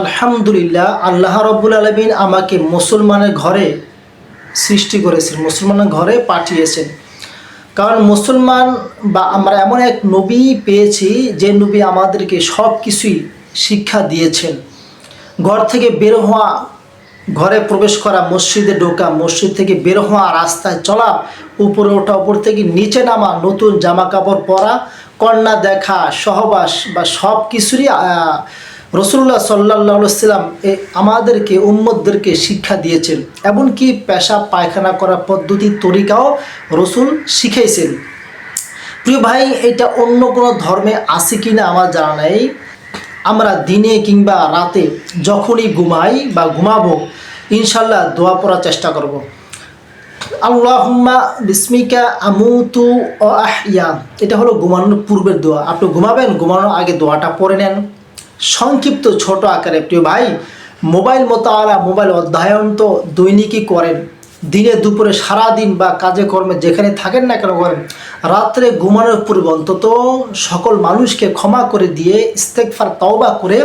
আলহামদুলিল্লাহ, আল্লাহ রব্বুল আলমিন আমাকে মুসলমানের ঘরে সৃষ্টি করেছেন, মুসলমানের ঘরে পাঠিয়েছেন। কারণ মুসলমান বা আমরা এমন এক নবী পেয়েছি, যে নবী আমাদেরকে সব কিছুই শিক্ষা দিয়েছেন। ঘর থেকে বের হওয়া, ঘরে প্রবেশ করা, মসজিদে ঢোকা, মসজিদ থেকে বের হওয়া, রাস্তায় চলা, উপরে ওঠা, উপর থেকে নিচে নামা, নতুন জামা কাপড় পরা, কন্যা দেখা, সহবাস বা সব কিছুরই রসুল্লাহ সাল্লাহ সাল্লাম এ আমাদেরকে উম্মদদেরকে শিক্ষা দিয়েছেন। এমনকি পেশা, পায়খানা করার পদ্ধতি, তরিকাও রসুল শিখেছেন প্রিয় ভাই, এটা অন্য কোনো ধর্মে আছে কি না আমার জানা নেই। আমরা দিনে কিংবা রাতে যখনই ঘুমাই বা ঘুমাবো ইনশাল্লাহ দোয়া পড়ার চেষ্টা করব। আল্লাহুম্মা বিস্মিকা আমুতু ও আহিয়া এটা হলো ঘুমানোর পূর্বের দোয়া। আপনি ঘুমাবেন, ঘুমানোর আগে দোয়াটা পড়ে নেন। সংক্ষিপ্ত ছোট আকারে। প্রিয় ভাই, মোবাইল মোতালা, মোবাইল অধ্যয়ন তো দৈনিকই করেন। দিনে দুপুরে সারা দিন বা কাজে কর্মে যেখানে থাকেন না কেন করেন, রাত্রে ঘুমানোর পূর্বে অন্তত সকল মানুষকে ক্ষমা করে দিয়ে ইস্তেকফার তওবা করে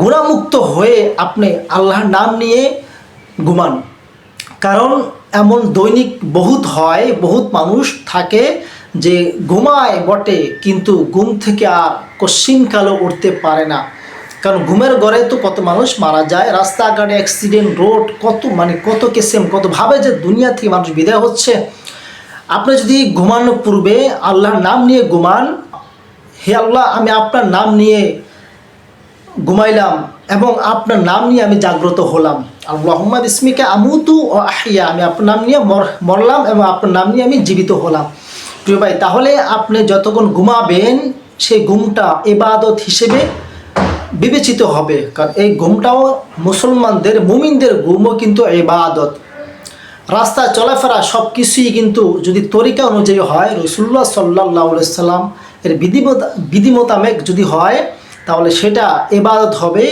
গুণামুক্ত হয়ে আপনি আল্লাহর নাম নিয়ে ঘুমান। কারণ এমন দৈনিক বহুত হয়, বহুত মানুষ থাকে যে ঘুমায় বটে, কিন্তু ঘুম থেকে আর কশ্চিনকালও উঠতে পারে না। কারণ ঘুমের ঘরে তো কত মানুষ মারা যায়, রাস্তাঘাটে অ্যাক্সিডেন্ট রোড কত মানে কত কেসেম কত ভাবে যে দুনিয়া থেকে মানুষ বিদায় হচ্ছে। আপনি যদি ঘুমানোর পূর্বে আল্লাহর নাম নিয়ে ঘুমান, হে আল্লাহ, আমি আপনার নাম নিয়ে ঘুমাইলাম এবং আপনার নাম নিয়ে আমি জাগ্রত হলাম। আল্লাহম্মা বিস্মিকা আমুতু ও আহিয়া, আমি আপনার নাম নিয়ে মর, মরলাম এবং আপনার নাম নিয়ে আমি জীবিত হলাম। প্রিয় ভাই, তাহলে আপনি যতক্ষণ ঘুমাবেন, সেই ঘুমটা এবাদত হিসেবে বিবেচিত হবে। কারণ এই ঘুমটাও মুসলমানদের, মুমিনদের ঘুমও কিন্তু এবাদত। রাস্তায় চলাফেরা সব কিছুই কিন্তু যদি তরিকা অনুযায়ী হয় রসুল্লাহ সাল্লাহ সাল্লাম এর বিধি বিধি মোতাবেক যদি হয়, তাহলে সেটা এবাদত হবে।